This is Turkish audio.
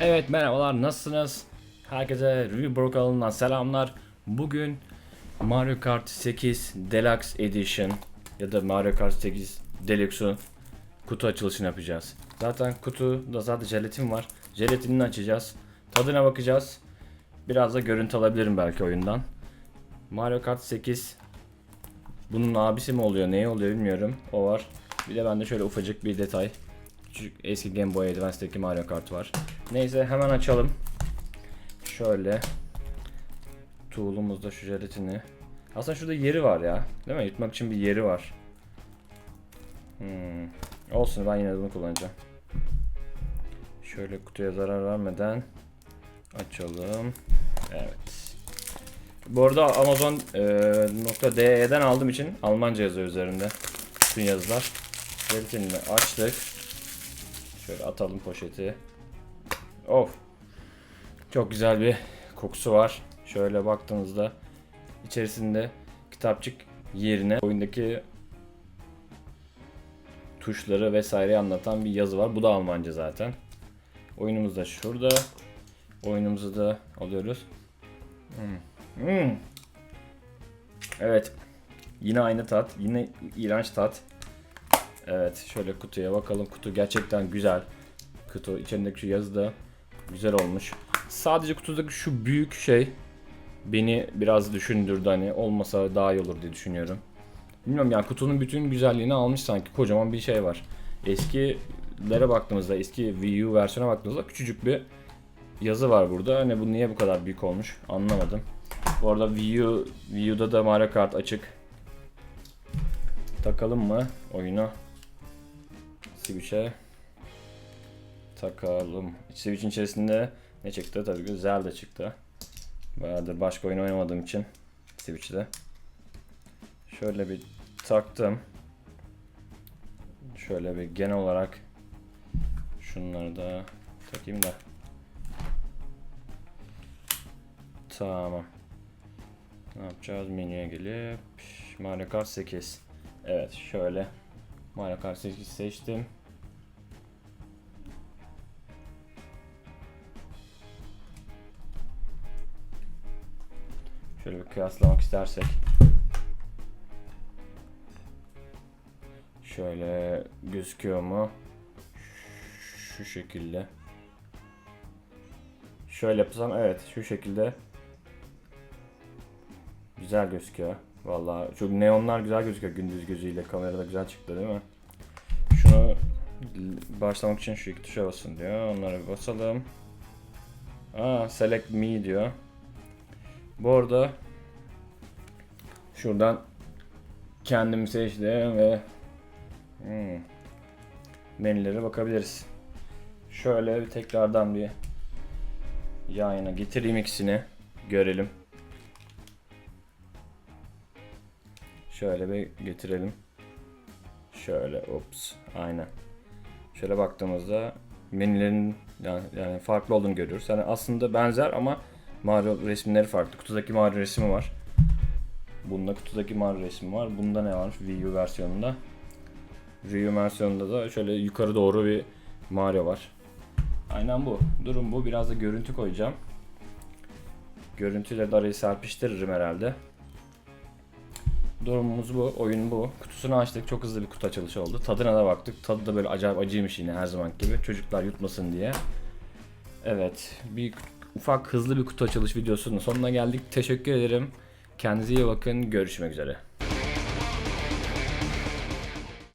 Evet merhabalar nasılsınız? Herkese Review kanalından selamlar. Bugün Mario Kart 8 Deluxe Edition ya da Mario Kart 8 Deluxe'un kutu açılışını yapacağız. Zaten kutuda zaten jelatin var. Jelatinini açacağız. Tadına bakacağız. Biraz da görüntü alabilirim belki oyundan. Mario Kart 8 bunun abisi mi oluyor, neyi oluyor bilmiyorum. O var. Bir de bende şöyle ufacık bir detay. Küçük eski Game Boy Advance'deki Mario Kart var. Neyse hemen açalım. Şöyle. Tool'umuzda şu jelatini. Aslında şurada yeri var ya. Değil mi? Yutmak için bir yeri var. Hmm. Olsun ben yine bunu kullanacağım. Şöyle kutuya zarar vermeden açalım. Evet. Bu arada Amazon.de'den aldığım için Almanca yazıyor üzerinde. Bütün yazılar. Jelatinini açtık. Şöyle atalım poşeti. Of. Çok güzel bir kokusu var. Şöyle baktığınızda içerisinde kitapçık yerine oyundaki tuşları vesaire anlatan bir yazı var. Bu da Almanca zaten. Oyunumuz da şurada. Oyunumuzu da alıyoruz. Hmm. Hmm. Evet. Yine aynı tat. Yine iğrenç tat. Evet şöyle kutuya bakalım. Kutu gerçekten güzel. Kutu içindeki şu yazı da güzel olmuş. Sadece kutudaki şu büyük şey beni biraz düşündürdü hani olmasa daha iyi olur diye düşünüyorum. Bilmiyorum yani kutunun bütün güzelliğini almış sanki kocaman bir şey var. Eskilere baktığımızda eski Wii U versiyona baktığımızda küçücük bir yazı var burada. Hani bu niye bu kadar büyük olmuş anlamadım. Bu arada Wii U, Wii U'da da Mario Kart açık. Takalım mı oyunu? Switch'e takalım. Switch'in içerisinde ne çıktı? Tabii ki Zelda çıktı. Bayağıdır başka oyun oynamadığım için Switch'te. Şöyle bir taktım. Şöyle bir genel olarak şunları da takayım da. Tamam. Ne yapacağız? Menüye gelip Mario Kart 8. Evet şöyle Mario Kart 8 seçtim. Şöyle bir kıyaslamak istersek. Şöyle gözüküyor mu? Şu şekilde. Şöyle yapsam evet şu şekilde. Güzel gözüküyor. Vallahi çok neonlar güzel gözüküyor gündüz gözüyle. Kamerada güzel çıktı değil mi? Şunu başlamak için şu iki tuşa basın diyor. Onlara bir basalım. Aa, select me diyor. Bu arada şuradan kendimi seçtim ve hmm, menülere bakabiliriz. Şöyle bir tekrardan bir yan yana getireyim ikisini görelim. Şöyle bir getirelim. Şöyle ops aynen. Şöyle baktığımızda menülerin yani, yani farklı olduğunu görüyoruz. Yani aslında benzer ama Mario resimleri farklı. Kutudaki Mario resmi var. Bunda kutudaki Mario resmi var. Bunda ne var? Wii U versiyonunda. Wii U versiyonunda da şöyle yukarı doğru bir Mario var. Aynen bu. Durum bu. Biraz da görüntü koyacağım. Görüntüyle de serpiştiririm herhalde. Durumumuz bu. Oyun bu. Kutusunu açtık. Çok hızlı bir kutu açılışı oldu. Tadına da baktık. Tadı da böyle acayip acıymış yine her zaman gibi. Çocuklar yutmasın diye. Evet. Bir ufak hızlı bir kutu açılış videosunun sonuna geldik. Teşekkür ederim. Kendinize iyi bakın. Görüşmek üzere.